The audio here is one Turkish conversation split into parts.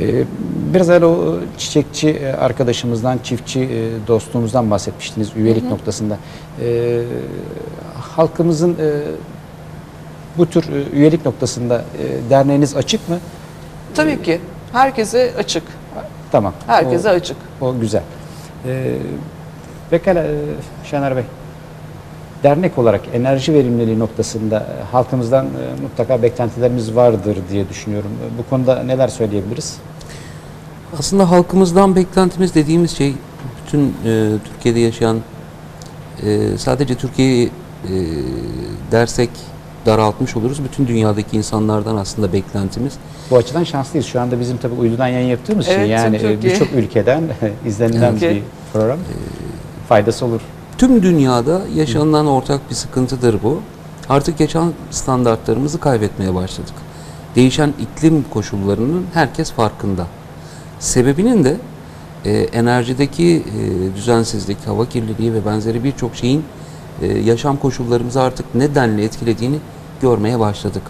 Ee, Biraz evvel o çiçekçi e, arkadaşımızdan, çiftçi e, dostluğumuzdan bahsetmiştiniz üyelik noktasında. Ee, halkımızın e, bu tür üyelik noktasında derneğiniz açık mı? Tabii ki herkese açık. Tamam. Herkese O- açık. O güzel. Ee, pekala Şener Bey. Dernek olarak enerji verimliliği noktasında e, halkımızdan e, mutlaka beklentilerimiz vardır diye düşünüyorum. E, Bu konuda neler söyleyebiliriz? Aslında halkımızdan beklentimiz dediğimiz şey bütün e, Türkiye'de yaşayan e, sadece Türkiye'yi e, dersek daraltmış oluruz. Bütün dünyadaki insanlardan aslında beklentimiz. Bu açıdan şanslıyız. Şu anda bizim tabii uydudan yayın yaptığımız şey Evet, yani e, Türkiye. birçok ülkeden izlenilen Türkiye. bir program. Faydası olur. Tüm dünyada yaşanılan ortak bir sıkıntıdır bu. Artık yaşam standartlarımızı kaybetmeye başladık. Değişen iklim koşullarının herkes farkında. Sebebinin de e, enerjideki e, düzensizlik, hava kirliliği ve benzeri birçok şeyin e, yaşam koşullarımızı artık nedenle etkilediğini görmeye başladık.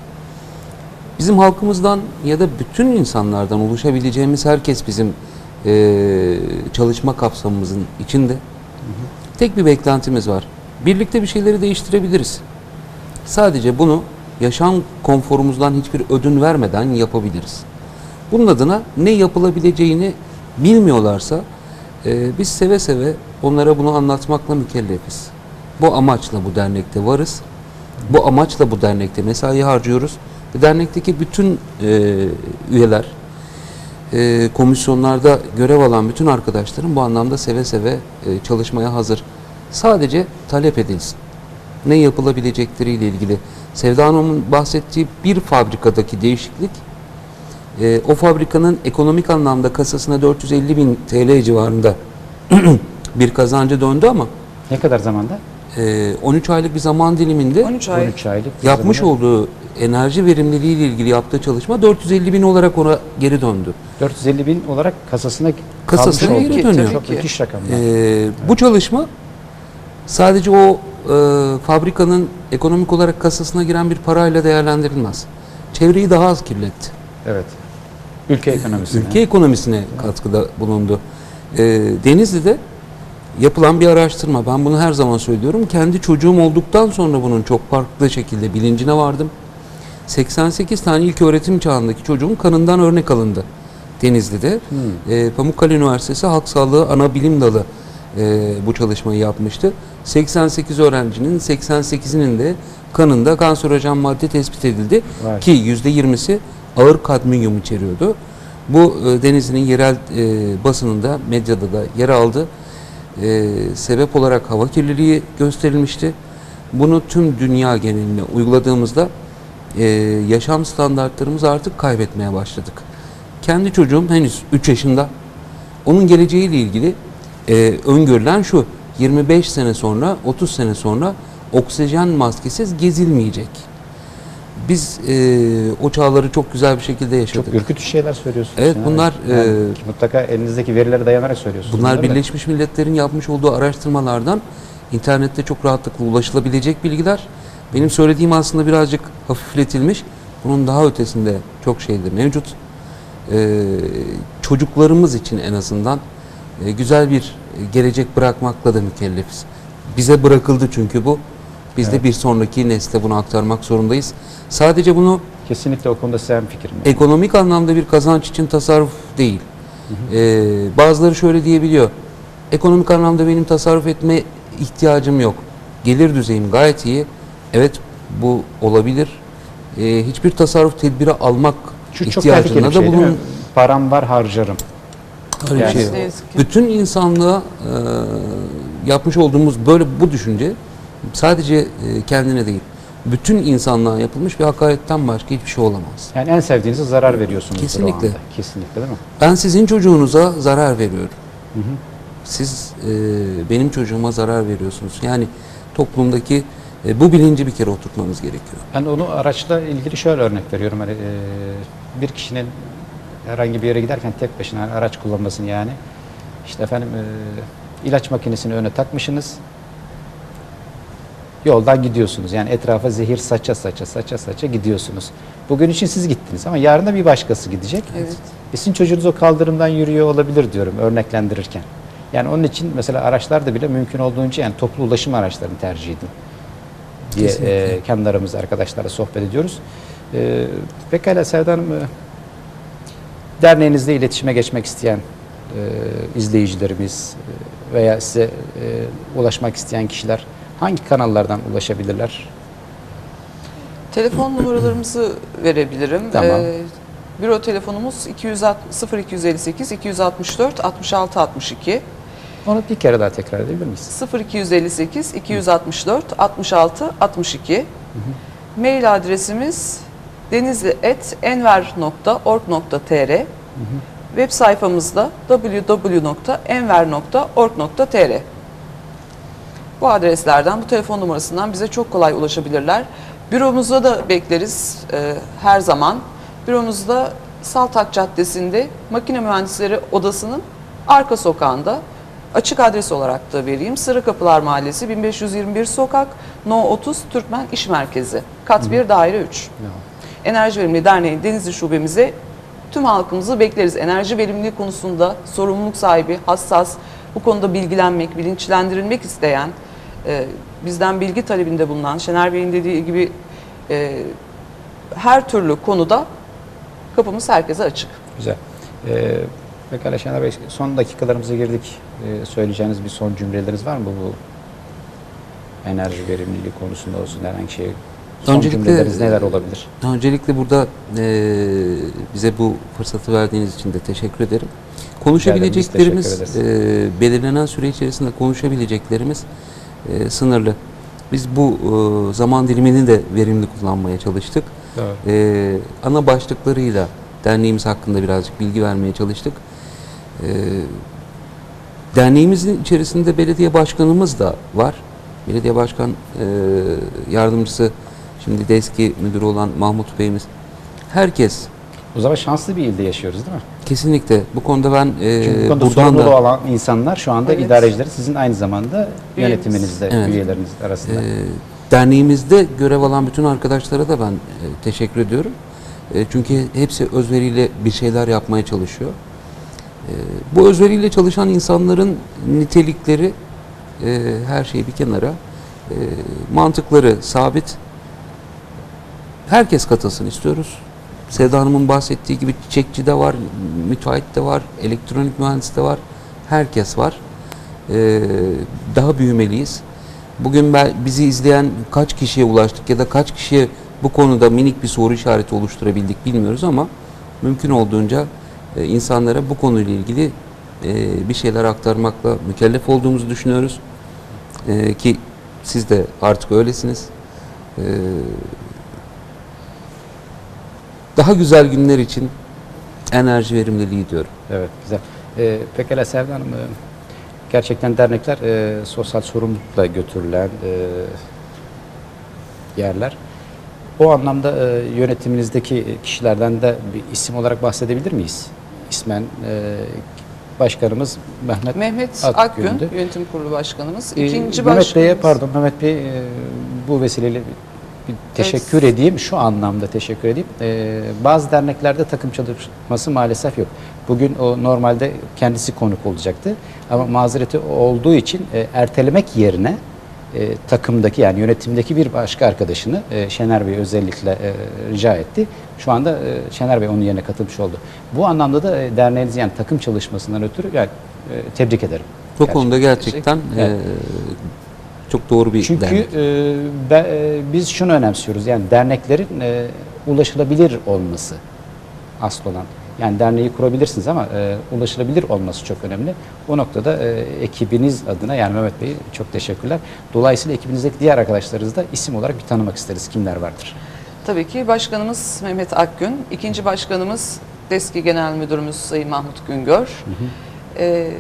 Bizim halkımızdan ya da bütün insanlardan oluşabileceğimiz herkes bizim e, çalışma kapsamımızın içinde. Tek bir beklentimiz var. Birlikte bir şeyleri değiştirebiliriz. Sadece bunu yaşam konforumuzdan hiçbir ödün vermeden yapabiliriz. Bunun adına ne yapılabileceğini bilmiyorlarsa e, biz seve seve onlara bunu anlatmakla mükellefiz. Bu amaçla bu dernekte varız. Bu amaçla bu dernekte mesai harcıyoruz. Dernekteki bütün e, üyeler, e, komisyonlarda görev alan bütün arkadaşlarım bu anlamda seve seve e, çalışmaya hazır. Sadece talep edilsin. Ne yapılabilecekleriyle ilgili. Sevda Hanım'ın bahsettiği bir fabrikadaki değişiklik e, o fabrikanın ekonomik anlamda kasasına 450 bin TL civarında bir kazancı döndü ama Ne kadar zamanda? E, 13 aylık bir zaman diliminde 13 ay. 13 aylık. yapmış zamanda olduğu enerji verimliliği ile ilgili yaptığı çalışma 450 bin olarak ona geri döndü. 450 bin olarak kasasına, Kasasına geri oldu. dönüyor. Çok müthiş rakamlar. Ee, bu çalışma sadece o e, fabrikanın ekonomik olarak kasasına giren bir parayla değerlendirilmez. Çevreyi daha az kirletti. evet. Ülke ekonomisine. Ülke ekonomisine katkıda bulundu. Ee, Denizli'de yapılan bir araştırma. Ben bunu her zaman söylüyorum. Kendi çocuğum olduktan sonra bunun çok farklı şekilde bilincine vardım. 88 tane ilk öğretim çağındaki çocuğun kanından örnek alındı Denizli'de. Hmm. Ee, Pamukkale Üniversitesi Halk Sağlığı Ana Bilim Dalı e, bu çalışmayı yapmıştı. 88 öğrencinin 88'inin de kanında kanserojen madde tespit edildi Vay. ki %20'si ağır kadmiyum içeriyordu. Bu e, Denizli'nin yerel e, basınında, medyada da yer aldı. E, sebep olarak hava kirliliği gösterilmişti. Bunu tüm dünya geneline uyguladığımızda e, yaşam standartlarımızı artık kaybetmeye başladık. Kendi çocuğum henüz 3 yaşında. Onun geleceğiyle ilgili e, öngörülen şu, 25 sene sonra, 30 sene sonra oksijen maskesiz gezilmeyecek. Biz e, o çağları çok güzel bir şekilde yaşadık. Çok ürkütücü şeyler söylüyorsunuz. Evet, yani. bunlar, Yani e, mutlaka elinizdeki verilere dayanarak söylüyorsunuz. Bunlar. Birleşmiş Milletler'in yapmış olduğu araştırmalardan internette çok rahatlıkla ulaşılabilecek bilgiler. Benim söylediğim aslında birazcık hafifletilmiş. Bunun daha ötesinde çok şeydir mevcut. Ee, çocuklarımız için en azından e, güzel bir gelecek bırakmakla da mükellefiz. Bize bırakıldı çünkü bu. Biz Evet. de bir sonraki nesle bunu aktarmak zorundayız. Sadece bunu Kesinlikle o konuda size fikrim. ekonomik anlamda bir kazanç için tasarruf değil. Ee, bazıları şöyle diyebiliyor. Ekonomik anlamda benim tasarruf etme ihtiyacım yok. Gelir düzeyim gayet iyi. Evet bu olabilir. Ee, hiçbir tasarruf tedbiri almak Şu çok ihtiyacında şey da mi? bulun. Param var harcarım. Öyle Yani- şey. Bütün insanlığa e, yapmış olduğumuz böyle bu düşünce sadece e, kendine değil. Bütün insanlığa yapılmış bir hakaretten başka hiçbir şey olamaz. Yani en sevdiğinize zarar veriyorsunuz. Kesinlikle. Kesinlikle değil mi? Ben sizin çocuğunuza zarar veriyorum. Siz e, benim çocuğuma zarar veriyorsunuz. Yani toplumdaki e, bu bilinci bir kere oturtmamız gerekiyor. Ben onu araçla ilgili şöyle örnek veriyorum. Hani, e, bir kişinin herhangi bir yere giderken tek başına araç kullanmasını yani işte efendim e, ilaç makinesini öne takmışsınız. Yoldan gidiyorsunuz. Yani etrafa zehir saça saça saça saça gidiyorsunuz. Bugün için siz gittiniz ama yarın da bir başkası gidecek. Evet. E sizin çocuğunuz o kaldırımdan yürüyor olabilir diyorum örneklendirirken. Yani onun için mesela araçlarda bile mümkün olduğunca yani toplu ulaşım araçlarını tercih edin diye Kesinlikle. e, kendi aramızda arkadaşlarla sohbet ediyoruz. E, pekala Sevda Hanım, e, derneğinizle iletişime geçmek isteyen e, izleyicilerimiz e, veya size e, ulaşmak isteyen kişiler hangi kanallardan ulaşabilirler? Telefon numaralarımızı verebilirim. Tamam. Ee, büro telefonumuz 260 0258 264 66 62 Onu bir kere daha tekrar edebilir miyiz? 0258 264 66 62 Mail adresimiz denizli.enver.org.tr Web sayfamızda www.enver.org.tr Bu adreslerden, bu telefon numarasından bize çok kolay ulaşabilirler. Büromuzda da bekleriz e, her zaman. Büromuzda Saltak Caddesi'nde Makine Mühendisleri Odası'nın arka sokağında açık adres olarak da vereyim. Sarı Kapılar Mahallesi 1521 Sokak No 30 Türkmen İş Merkezi Kat 1 Daire 3. Enerji Verimliliği Derneği Denizli Şubemize tüm halkımızı bekleriz. Enerji verimliliği konusunda sorumluluk sahibi, hassas, bu konuda bilgilenmek, bilinçlendirilmek isteyen, e, bizden bilgi talebinde bulunan, Şener Bey'in dediği gibi e, her türlü konuda kapımız herkese açık. Güzel. Ee, pekala Şener Bey, son dakikalarımıza girdik. Ee, söyleyeceğiniz bir son cümleleriniz var mı bu enerji verimliliği konusunda olsun herhangi şey? Son Öncelikle- cümleleriniz neler olabilir? Öncelikle burada e, bize bu fırsatı verdiğiniz için de teşekkür ederim. Konuşabileceklerimiz, e, belirlenen süre içerisinde konuşabileceklerimiz e, sınırlı. Biz bu e, zaman dilimini de verimli kullanmaya çalıştık. E, ana başlıklarıyla derneğimiz hakkında birazcık bilgi vermeye çalıştık. E, derneğimizin içerisinde belediye başkanımız da var. Belediye başkan e, yardımcısı, şimdi de eski müdürü olan Mahmut Bey'imiz. Herkes O zaman şanslı bir ilde yaşıyoruz değil mi? Kesinlikle bu konuda ben e, Çünkü bu konuda buradan sorumluluğu da olan insanlar şu anda Evet. idarecileri sizin aynı zamanda Üyemiz. yönetiminizde, Evet. üyeleriniz arasında. e, derneğimizde görev alan bütün arkadaşlara da ben e, teşekkür ediyorum. E, çünkü hepsi özveriyle bir şeyler yapmaya çalışıyor. E, bu özveriyle çalışan insanların nitelikleri e, her şeyi bir kenara e, mantıkları sabit. Herkes katılsın istiyoruz. Sevda Hanım'ın bahsettiği gibi çiçekçi de var, müteahhit de var, elektronik mühendis de var. Herkes var. E, daha büyümeliyiz. Bugün ben, bizi izleyen kaç kişiye ulaştık ya da kaç kişiye bu konuda minik bir soru işareti oluşturabildik bilmiyoruz ama mümkün olduğunca e, insanlara bu konuyla ilgili e, bir şeyler aktarmakla mükellef olduğumuzu düşünüyoruz. E, ki siz de artık öylesiniz. E, daha güzel günler için enerji verimliliği diyorum. Evet, güzel. Ee, pekala Sevda Hanım, e, gerçekten dernekler e, sosyal sorumlulukla götürülen e, yerler. O anlamda e, yönetiminizdeki kişilerden de bir isim olarak bahsedebilir miyiz? İsmen e, başkanımız Mehmet, Mehmet Akgün'dü. Akgün, Yönetim Kurulu Başkanımız. Ee, İkinci Mehmet Bey'e başkanımız- pardon Mehmet Bey e, bu vesileyle bir teşekkür edeyim. Şu anlamda teşekkür edeyim. Ee, bazı derneklerde takım çalışması maalesef yok. Bugün o normalde kendisi konuk olacaktı. Ama mazereti olduğu için e, ertelemek yerine e, takımdaki yani yönetimdeki bir başka arkadaşını e, Şener Bey özellikle e, rica etti. Şu anda e, Şener Bey onun yerine katılmış oldu. Bu anlamda da e, derneğiniz yani takım çalışmasından ötürü yani e, tebrik ederim. Bu konuda gerçekten Evet. e, çok doğru bir Çünkü dernek. e, be- e, biz şunu önemsiyoruz. Yani derneklerin e, ulaşılabilir olması asıl olan. Yani derneği kurabilirsiniz ama e, ulaşılabilir olması çok önemli. O noktada e, ekibiniz adına yani Mehmet Bey çok teşekkürler. Dolayısıyla ekibinizdeki diğer arkadaşlarınızı da isim olarak bir tanımak isteriz. Kimler vardır? Tabii ki başkanımız Mehmet Akgün, ikinci başkanımız eski genel müdürümüz Sayın Mahmut Güngör, Ee,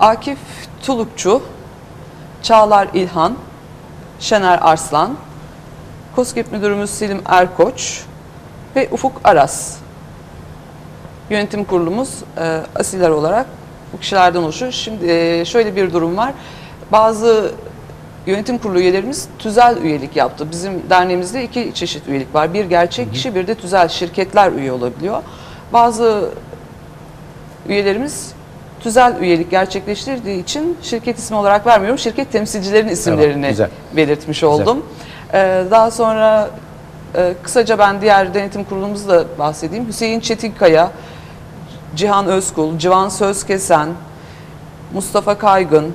Akif Tulukçu, Çağlar İlhan, Şener Arslan, KOSGEB müdürümüz Selim Erkoç ve Ufuk Aras. Yönetim kurulumuz e, asiller olarak bu kişilerden oluşuyor. Şimdi e, şöyle bir durum var. Bazı yönetim kurulu üyelerimiz tüzel üyelik yaptı. Bizim derneğimizde iki çeşit üyelik var. Bir gerçek kişi, bir de tüzel şirketler üye olabiliyor. Bazı üyelerimiz tüzel üyelik gerçekleştirdiği için şirket ismi olarak vermiyorum. Şirket temsilcilerin isimlerini güzel. belirtmiş oldum. Ee, daha sonra e, kısaca ben diğer denetim kurulumuzu da bahsedeyim. Hüseyin Çetinkaya, Cihan Özkul, Civan Sözkesen, Mustafa Kaygın.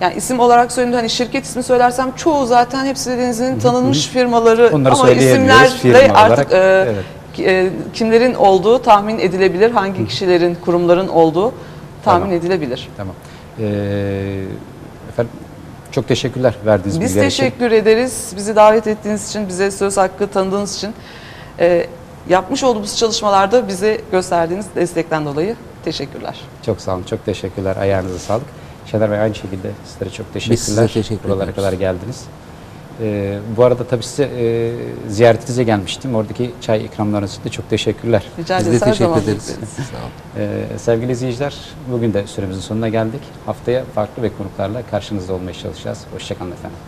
Yani isim olarak söylediğimde hani şirket ismi söylersem çoğu zaten hepsi de denizin tanınmış firmaları Onları ama isimlerle firma artık olarak. e, Evet. e, kimlerin olduğu tahmin edilebilir, hangi kişilerin, kurumların olduğu tahmin Tamam. edilebilir. Tamam. Ee, efendim çok teşekkürler verdiğiniz Biz bilgiler için. teşekkür ederiz. Bizi davet ettiğiniz için, bize söz hakkı tanıdığınız için. E, yapmış olduğumuz çalışmalarda bize gösterdiğiniz destekten dolayı teşekkürler. Çok sağ olun. Çok teşekkürler. Ayağınıza sağlık. Şener Bey aynı şekilde sizlere çok teşekkürler. size teşekkür Buralara ederiz. kadar geldiniz. Ee, bu arada tabii size e, ziyaretinize gelmiştim. Oradaki çay ikramlarınız için de çok teşekkürler. Rica Biz de teşekkür ederiz. Sağ olun. Ee, sevgili izleyiciler, bugün de süremizin sonuna geldik. Haftaya farklı ve konuklarla karşınızda olmaya çalışacağız. Hoşçakalın efendim.